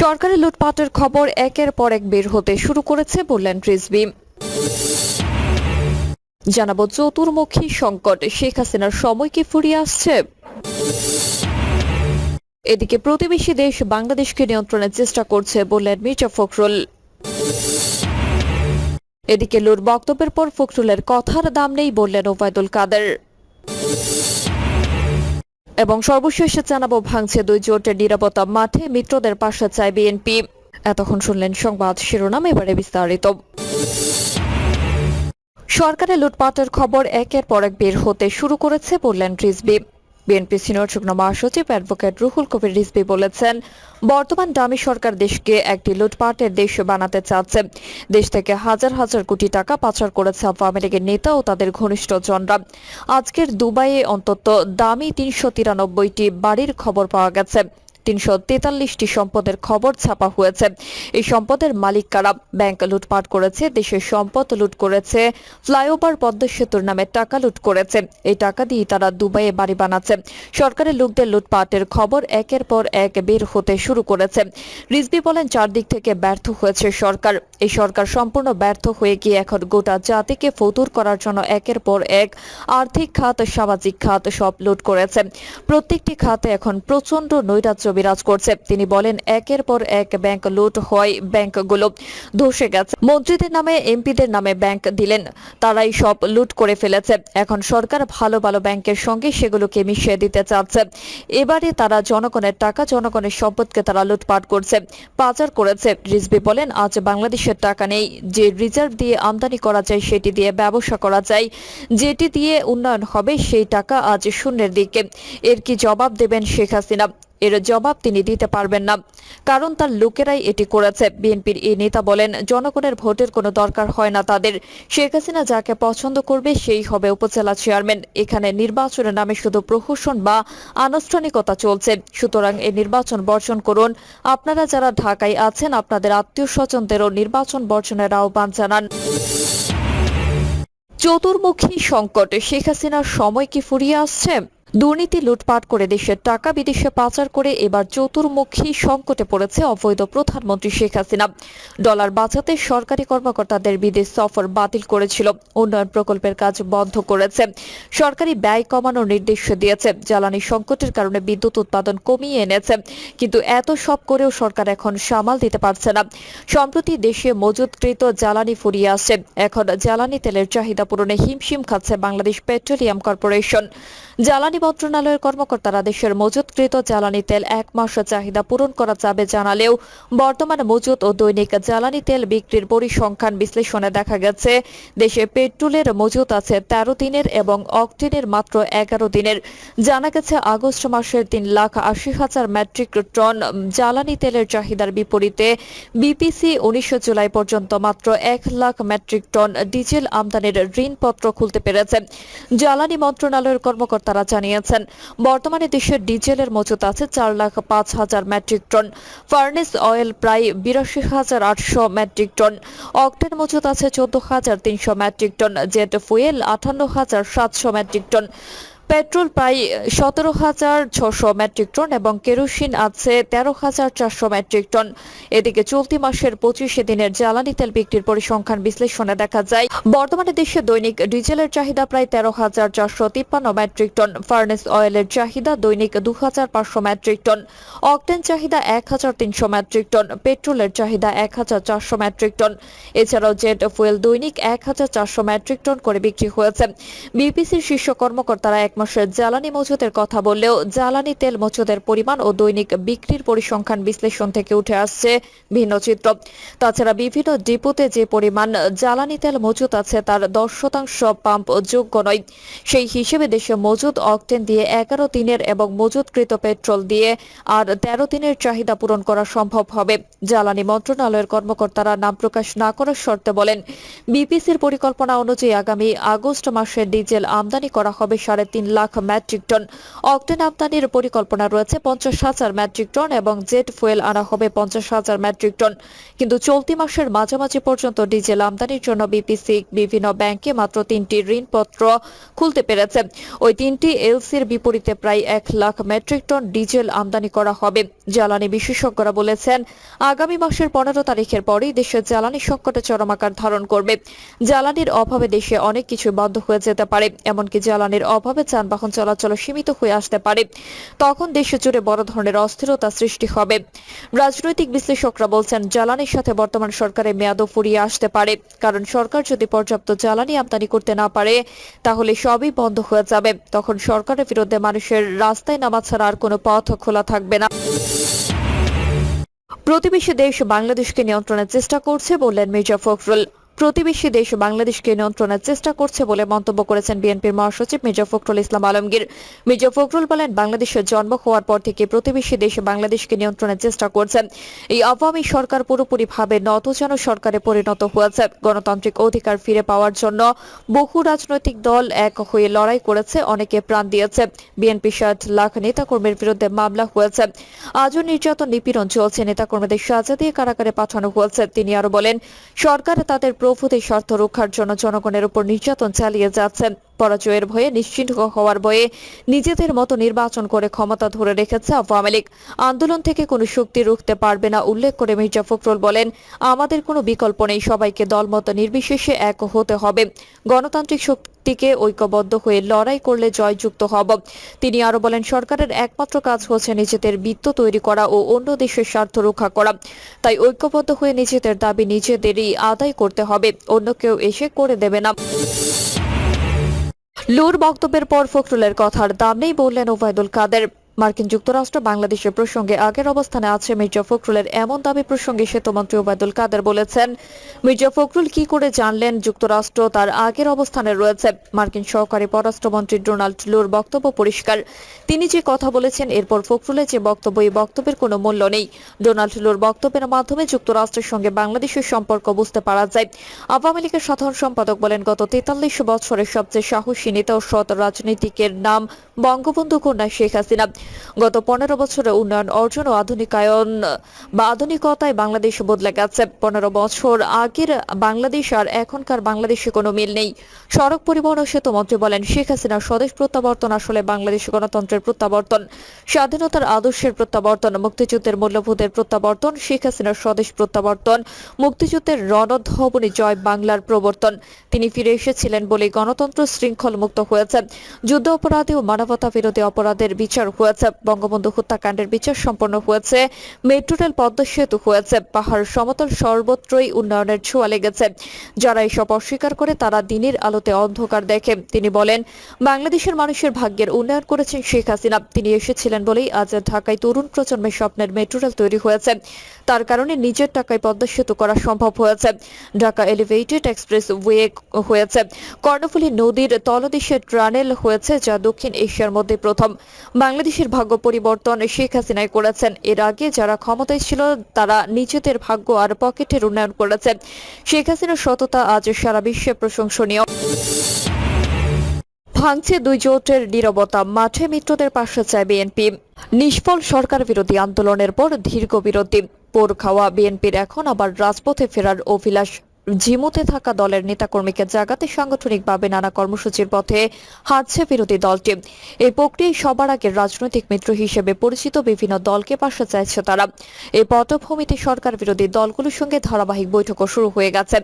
সরকারি লুটপাটের খবর একের পর এক বের হতে শুরু করেছে, বললেন রিজভি। জানাব চতুর্মুখী সংকট, শেখ হাসিনার সময় কি ফুরিয়ে আসছে? এদিকে প্রতিবেশী দেশ বাংলাদেশকে নিয়ন্ত্রণের চেষ্টা করছে, বললেন মির্জা ফখরুল। এদিকে লুর বক্তব্যের পর ফখরুলের কথার দাম নেই, বললেন ওবায়দুল কাদের। এবং সর্বশেষে জানাব ভাঙছে দুই জোটের নিরাপত্তা মাঠে মিত্রদের পাশে চায় বিএনপি। এতক্ষণ শুনলেন সংবাদ শিরোনাম, এবারে বিস্তারিত। সরকারের লুটপাটের খবর একের পর এক বের হতে শুরু করেছে, বললেন রিজবি বিএনপি সিনিয়র যুগ্ম মহাসচিব অ্যাডভোকেট রুহুল কবির রিজবি বলেছেন, বর্তমান দামি সরকার দেশকে একটি লুটপাটের দেশ বানাতে চাচ্ছে। দেশ থেকে হাজার হাজার কোটি টাকা পাচার করেছে আওয়ামী নেতা ও তাদের ঘনিষ্ঠ জনরা আজকের দুবাইয়ে অন্তত দামি তিনশো তিরানব্বইটি বাড়ির খবর পাওয়া গেছে। তিনশো সম্পদের খবর ছাপা হয়েছে। এই সম্পদের মালিক কারা? ব্যাংক লুটপাট করেছে, দেশের সম্পদ লুট করেছে, ফ্লাইওভার পদ্মা সেতুর নামে টাকা লুট করেছে। এই টাকা দিয়ে তারা দুবাইয়ে বাড়ি বানাচ্ছে। সরকারের লোকদের লুটপাটের খবর একের পর এক বের হতে শুরু করেছে। রিজবি বলেন, চারদিক থেকে ব্যর্থ হয়েছে সরকার। এই সরকার সম্পূর্ণ ব্যর্থ হয়ে গিয়ে এখন গোটা জাতিকে ফতুর করার জন্য একের পর এক আর্থিক খাত, সামাজিক খাত সব লুট করেছে। প্রত্যেকটি খাতে এখন প্রচণ্ড নৈরাজ্য বিরাজ করছে। তিনি বলেন, একের পর এক ব্যাংক লুট হয় ব্যাংকগুলো। ধসে গেছে। মন্ত্রীদের নামে, এমপিদের নামে ব্যাংক দিলেন। তারাই সব লুট করে ফেলেছে। এখন সরকার ভালো ভালো ব্যাংকের সঙ্গে সেগুলোকে মিশিয়ে দিতে চাচ্ছে। এবারে তারা জনগণের টাকা, জনগণের সম্পদকে তারা লুটপাট করছে, পাচার করেছে। রিজবি বলেন, আজ বাংলাদেশের টাকা নেই। যে রিজার্ভ দিয়ে আমদানি করা যায়, সেটি দিয়ে ব্যবসা করা যায়। যেটি দিয়ে উন্নয়ন হবে, সেই টাকা আজ শূন্যের দিকে। এর কি জবাব দেবেন শেখ হাসিনা? এর জবাব তিনি দিতে পারবেন না। কারণ তার লোকেরাই এটি করেছে। বিএনপির এই নেতা বলেন, জনগণের ভোটের কোনো দরকার হয় না তাদের। শেখ হাসিনা যাকে পছন্দ করবে, সেই হবে উপজেলা চেয়ারম্যান। এখানে নির্বাচনের নামে শুধু প্রহসন বা আনুষ্ঠানিকতা চলছে। সুতরাং এই নির্বাচন বর্জন করুন। আপনারা যারা ঢাকায় আছেন, আপনাদের আত্মীয় স্বজনদেরও নির্বাচন বর্জনের আহ্বান জানান। চতুর্মুখী সংকট শেখ হাসিনার সময় কি ফুরিয়ে আসছে? দুর্নীতি, লুটপাট করে দেশের টাকা বিদেশে পাচার করে এবার চতুর্মুখী সংকটে পড়েছে অবৈধ প্রধানমন্ত্রী শেখ হাসিনা। ডলার বাঁচাতে সরকারি কর্মকর্তাদের বিদেশ সফর বাতিল করেছিল। উন্নয়ন প্রকল্পের কাজ বন্ধ করেছে। সরকারি ব্যয় কমানোর নির্দেশ দিয়েছে। জ্বালানি সংকটের কারণে বিদ্যুৎ উৎপাদন কমিয়ে এনেছে। কিন্তু এত সব করেও সরকার এখন সামাল দিতে পারছে না। সম্প্রতি দেশে মজুতকৃত জ্বালানি ফুরিয়ে আসছে। এখন জ্বালানি তেলের চাহিদা পূরণে হিমশিম খাচ্ছে বাংলাদেশ পেট্রোলিয়াম কর্পোরেশন। জ্বালানি মন্ত্রণালয়ের কর্মকর্তারা দেশের মজুতকৃত জ্বালানি তেল এক মাস চাহিদা পূরণ করা যাবে জানালেও বর্তমানে মজুত ও দৈনিক জ্বালানি তেল বিক্রির পরিসংখ্যান বিশ্লেষণে দেখা গেছে, দেশে পেট্রোলের মজুত আছে তেরো দিনের এবং অকটেনের মাত্র এগারো দিনের। জানা গেছে, আগস্ট মাসের তিন লাখ আশি হাজার মেট্রিক টন জ্বালানি তেলের চাহিদার বিপরীতে বিপিসি উনিশে জুলাই পর্যন্ত মাত্র এক লাখ মেট্রিক টন ডিজেল আমদানির ঋণপত্র খুলতে পেরেছে। জ্বালানি মন্ত্রণালয়ের কর্মকর্তারা জানিয়েছেন বর্তমানে দেশের ডিজেলের মজুত আছে চার লাখ পাঁচ হাজার মেট্রিক টন। ফার্নেস অয়েল প্রায় বিরাশি হাজার আটশো মেট্রিক টন। অক্টেন মজুত আছে চোদ্দ হাজার তিনশো মেট্রিক টন। জেট ফুয়েল আটান্ন হাজার সাতশো মেট্রিক টন। পেট্রোল প্রায় সতেরো হাজার ছশো মেট্রিক টন এবং কেরোসিন আছে তেরো হাজার চারশো মেট্রিক টন। এদিকে চলতি মাসের পঁচিশে দিনের জ্বালানি তেল বিক্রির পরিসংখ্যান বিশ্লেষণে দেখা যায়, বর্তমানে দেশে দৈনিক ডিজেলের চাহিদা প্রায় তেরো হাজার চারশো তিপ্পান্ন মেট্রিক টন, ফার্নেস অয়েলের চাহিদা দৈনিক দু হাজার পাঁচশো মেট্রিক টন, অকটেন চাহিদা এক হাজার তিনশো মেট্রিক টন, পেট্রোলের চাহিদা এক হাজার চারশো মেট্রিক টন। এছাড়াও জেট ফুয়েল দৈনিক এক হাজার চারশো মেট্রিক টন করে বিক্রি হয়েছে। বিপিসির শীর্ষ কর্মকর্তারা এক মাসের জ্বালানি মজুদের কথা বললেও জ্বালানি তেল মজুদের পরিমাণ ও দৈনিক বিক্রির পরিসংখ্যান বিশ্লেষণ থেকে উঠে আসছে ভিন্ন চিত্র। তাছাড়া বিভিন্ন ডিপোতে যে পরিমাণ জ্বালানি তেল মজুত আছে তার দশ শতাংশ পাম্প যোগ্য নয়। সেই হিসেবে দেশে মজুদ অকটেন দিয়ে এগারো দিনের এবং মজুতকৃত পেট্রোল দিয়ে আর তেরো দিনের চাহিদা পূরণ করা সম্ভব হবে। জ্বালানি মন্ত্রণালয়ের কর্মকর্তারা নাম প্রকাশ না করার শর্তে বলেন, বিপিসির পরিকল্পনা অনুযায়ী আগামী আগস্ট মাসে ডিজেল আমদানি করা হবে সাড়ে তিন লাখ মেট্রিক টন। অক্টেন আমদানির পরিকল্পনা রয়েছে পঞ্চাশ হাজার মেট্রিক টন এবং জেট ফুয়েল আনা হবে পঞ্চাশ হাজার মেট্রিক টন। কিন্তু চলতি মাসের মাঝামাঝি পর্যন্ত ডিজেল আমদানির জন্য বিপিসি বিভিন্ন ব্যাংকে মাত্র তিনটি ঋণপত্র খুলতে পেরেছে। ওই তিনটি এলসির বিপরীতে প্রায় এক লাখ মেট্রিক টন ডিজেল আমদানি করা হবে। জ্বালানি বিশেষজ্ঞরা বলেছেন, আগামী মাসের পনেরো তারিখের পরেই দেশের জ্বালানি সংকটে চরম আকার ধারণ করবে। জ্বালানির অভাবে দেশে অনেক কিছু বন্ধ হয়ে যেতে পারে, এমনকি জ্বালানির অভাবে যানবাহন চলাচল সীমিত হয়ে আসতে পারে। তখন দেশে জুড়ে বড় ধরনের অস্থিরতা সৃষ্টি হবে। রাজনৈতিক বিশ্লেষকরা বলছেন, জ্বালানির সাথে বর্তমান সরকারের মেয়াদও ফুরিয়ে আসতে পারে। কারণ সরকার যদি পর্যাপ্ত জ্বালানি আমদানি করতে না পারে, তাহলে সবই বন্ধ হয়ে যাবে। তখন সরকারের বিরুদ্ধে মানুষের রাস্তায় নামা ছাড়া আর কোনো পথ খোলা থাকবে না। প্রতিবেশী দেশ বাংলাদেশকে নিয়ন্ত্রণের চেষ্টা করছে বললেন মির্জা ফখরুল। প্রতিবেশী দেশ বাংলাদেশকে নিয়ন্ত্রণের চেষ্টা করছে বলে মন্তব্য করেছেন বিএনপির মহাসচিব মির্জা ফখরুল ইসলাম আলমগীর। মির্জা ফখরুল বলেন, বাংলাদেশের জন্ম হওয়ার পর থেকে প্রতিবেশী দেশ বাংলাদেশকে নিয়ন্ত্রণের চেষ্টা করছেন। এই আওয়ামী সরকার পুরোপুরিভাবে নতজান সরকারে পরিণত হয়েছে। গণতান্ত্রিক অধিকার ফিরে পাওয়ার জন্য বহু রাজনৈতিক দল এক হয়ে লড়াই করেছে, অনেকে প্রাণ দিয়েছে। বিএনপি ষাট লাখ নেতাকর্মীর বিরুদ্ধে মামলা হয়েছে। আজও নির্যাতন নিপীড়ন চলছে, নেতাকর্মীদের সাজা দিয়ে কারাগারে পাঠানো হয়েছে। তিনি আরও বলেন, সরকার তাদের প্রভূতির স্বার্থ রক্ষার জন্য জনগণের উপর নির্যাতন চালিয়ে যাচ্ছে পরাজয়ের ভয়ে নিশ্চিন্ত হওয়ার ভয়ে নিজেদের মতো নির্বাচন করে ক্ষমতা ধরে রেখেছে আওয়ামী লীগ। আন্দোলন থেকে কোনো শক্তি রুখতে পারবে না, উল্লেখ করে মির্জা ফখরুল বলেন, আমাদের কোনো বিকল্প নেই, সবাইকে দলমত নির্বিশেষে এক হতে হবে। গণতান্ত্রিক শক্তিকে ঐক্যবদ্ধ হয়ে লড়াই করলে জয়যুক্ত হব। তিনি আরও বলেন, সরকারের একমাত্র কাজ হচ্ছে নিজেদের বৃত্ত তৈরি করা ও অন্য দেশের স্বার্থ রক্ষা করা। তাই ঐক্যবদ্ধ হয়ে নিজেদের দাবি নিজেদেরই আদায় করতে হবে, অন্য কেউ এসে করে দেবে না। লুর বক্তব্যের পর ফখরুলের কথার দাম নেই বললেন ওবায়দুল কাদের। মার্কিন যুক্তরাষ্ট্র বাংলাদেশের প্রসঙ্গে আগের অবস্থানে আছে মির্জা ফখরুলের এমন দাবি প্রসঙ্গে সেতুমন্ত্রী ওবায়দুল কাদের বলেছেন। মির্জা ফখরুল কি করে জানলেন যুক্তরাষ্ট্র তার আগের অবস্থানে রয়েছে? মার্কিন সহকারী পররাষ্ট্রমন্ত্রী ডোনাল্ড লুর বক্তব্য পরিষ্কার। তিনি যে কথা বলেছেন, এরপর ফখরুলের যে বক্তব্য, এই বক্তব্যের কোনো মূল্য নেই। ডোনাল্ড লুর বক্তব্যের মাধ্যমে যুক্তরাষ্ট্রের সঙ্গে বাংলাদেশের সম্পর্ক বুঝতে পারা যায়। আওয়ামী লীগের সাধারণ সম্পাদক বলেন, গত তেতাল্লিশ বছরের সবচেয়ে সাহসী নেতা ও সৎ রাজনীতিকের নাম বঙ্গবন্ধু কন্যা শেখ হাসিনা। গত পনেরো বছরে উন্নয়ন অর্জন ও আধুনিকায়ন বা আধুনিকতায় বাংলাদেশ বদলে গেছে। পনেরো বছর আগের বাংলাদেশ আর এখনকার বাংলাদেশে কোনো মিল নেই। সড়ক পরিবহন ও সেতু মন্ত্রী বলেন, শেখ হাসিনার স্বদেশ প্রত্যাবর্তন আসলে বাংলাদেশ গণতন্ত্রের প্রত্যাবর্তন। স্বাধীনতার আদর্শের প্রত্যাবর্তন, মুক্তিযুদ্ধের মূল্যবোধের প্রত্যাবর্তন, শেখ হাসিনার স্বদেশ প্রত্যাবর্তন, মুক্তিযুদ্ধের রণধ্বনি জয় বাংলার প্রবর্তন। তিনি ফিরে এসেছিলেন বলে গণতন্ত্র শৃঙ্খল মুক্ত হয়েছে। যুদ্ধ অপরাধী ও মানবতা বিরোধী অপরাধের বিচার হয়েছে। বঙ্গবন্ধু হত্যাকাণ্ডের বিচার সম্পন্ন হয়েছে। মেট্রো রেল পদ্মা সেতু হয়েছে। পাহাড় সমতল সর্বত্রই উন্নয়নের ছোঁয়া লেগেছে। যারা এসব অস্বীকার করে তারা দিনের আলোতে অন্ধকার দেখে। তিনি বলেন, বাংলাদেশের মানুষের ভাগ্যের উন্নয়ন করেছেন শেখ হাসিনা। তিনি এসেছিলেন বলেই আজ ঢাকায় তরুণ প্রজন্মের স্বপ্নের মেট্রো রেল তৈরি হয়েছে। তার কারণে নিজের টাকায় পদ্মা সেতু করা সম্ভব হয়েছে। ঢাকা এলিভেটেড এক্সপ্রেস ওয়ে হয়েছে। কর্ণফুলী নদীর তলদেশে টানেল হয়েছে, যা দক্ষিণ এশিয়ার মধ্যে প্রথম। বাংলাদেশের ভাগ্য পরিবর্তন শেখ হাসিনাই করেছেন। এর আগে যারা ক্ষমতায় ছিল, তারা নিজেদের ভাগ্য আর পকেটের উন্নয়ন করেছে শেখ হাসিনার সততা আজ সারা বিশ্বে প্রশংসনীয়। ভাঙছে দুই জোটের নীরবতা, মাঠে মিত্রদের পাশে চায় বিএনপি। নিষ্ফল সরকার বিরোধী আন্দোলনের পর দীর্ঘ বিরতি। পোর খাওয়া বিএনপির এখন আবার রাজপথে ফেরার অভিলাষ। ঝিমুতে থাকা দলের নেতাকর্মীকে জাগাতে সাংগঠনিকভাবে নানা কর্মসূচির পথে হাঁটছে বিরোধী দলটি। এই প্রক্রিয়ায় সবার আগে রাজনৈতিক মিত্র হিসেবে পরিচিত বিভিন্ন দলকে পাশে চাইছে তারা। এই পটভূমিতে সরকার বিরোধী দলগুলোর সঙ্গে ধারাবাহিক বৈঠকও শুরু হয়ে গেছে।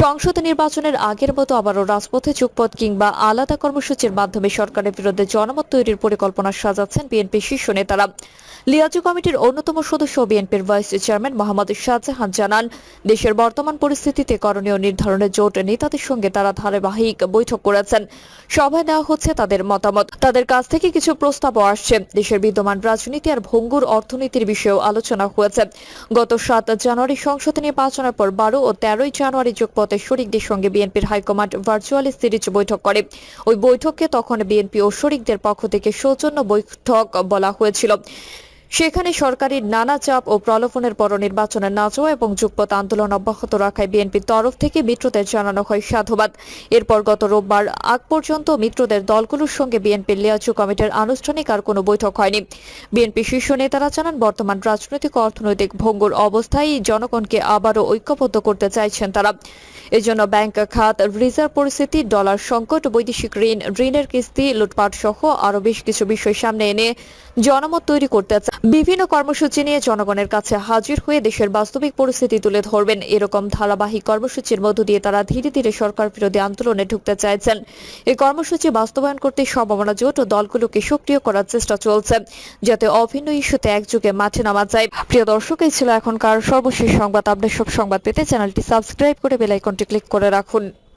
সংসদ নির্বাচনের আগের মতো আবারও রাজপথে যুগপথ কিংবা আলাদা কর্মসূচির মাধ্যমে সরকারের বিরুদ্ধে জনমত তৈরির পরিকল্পনা সাজাচ্ছেন বিএনপি শীর্ষ নেতারা। লিয়াজু কমিটির অন্যতম সদস্য বিএনপির ভাইস চেয়ারম্যান মোহাম্মদ শাহজাহান জানান, দেশের বর্তমান পরিস্থিতিতে করণীয় নির্ধারণের জোট নেতাদের সঙ্গে তারা ধারাবাহিক বৈঠক করেছেন। সভায় নেওয়া হচ্ছে তাদের মতামত। তাদের কাছ থেকে কিছু প্রস্তাবও আসছে। দেশের বিদ্যমান রাজনীতি আর ভঙ্গুর অর্থনীতির বিষয়েও আলোচনা হয়েছে। গত সাত জানুয়ারি সংসদ নির্বাচনের পর বারো ও তেরোই জানুয়ারি যুগপথে শরিকদের সঙ্গে বিএনপির হাইকমান্ড ভার্চুয়ালি সিরিজ বৈঠক করে। ওই বৈঠককে তখন বিএনপি ও শরিকদের পক্ষ থেকে সৌজন্য বৈঠক বলা হয়েছিল। সেখানে সরকারি নানা চাপ ও প্রলোভনের পর নির্বাচনে না যাওয়া এবং যুগপথ আন্দোলন অব্যাহত রাখায় বিএনপির তরফ থেকে মিত্রদের জানানো হয় সাধুবাদ। এরপর গত রোববার আগ পর্যন্ত মিত্রদের দলগুলোর সঙ্গে বিএনপির লিয়াজু কমিটির আনুষ্ঠানিক আর কোনো বৈঠক হয়নি। বিএনপি শীর্ষ নেতারা জানান, বর্তমান রাজনৈতিক অর্থনৈতিক ভঙ্গুর অবস্থায় জনগণকে আবারও ঐক্যবদ্ধ করতে চাইছেন তারা। এজন্য ব্যাংক খাত, রিজার্ভ পরিস্থিতি, ডলার সংকট, বৈদেশিক ঋণ, ঋণের কিস্তি লুটপাট সহ আরও বেশ কিছু বিষয় সামনে এনে জনমত তৈরি করতে চান বিভিন্ন কর্মসূচি নিয়ে জনগণের কাছে হাজির হয়ে দেশের বাস্তবিক পরিস্থিতি তুলে ধরবেন। এরকম ধারাবাহিক কর্মসূচির মধ্য দিয়ে তারা ধীরে ধীরে সরকার বিরোধী আন্দোলনে ঢুকতে চাইছেন। এই কর্মসূচি বাস্তবায়ন করতে সম্ভাবনা জোট ও দলগুলোকে সক্রিয় করার চেষ্টা চলছে, যাতে অভিন্ন ইস্যুতে একযোগে মাঠে নামা যায়। প্রিয় দর্শক, এই ছিল এখনকার সর্বশেষ সংবাদ। আপডেট সব সংবাদ পেতে চ্যানেলটি সাবস্ক্রাইব করে বেল আইকনটি ক্লিক করে রাখুন।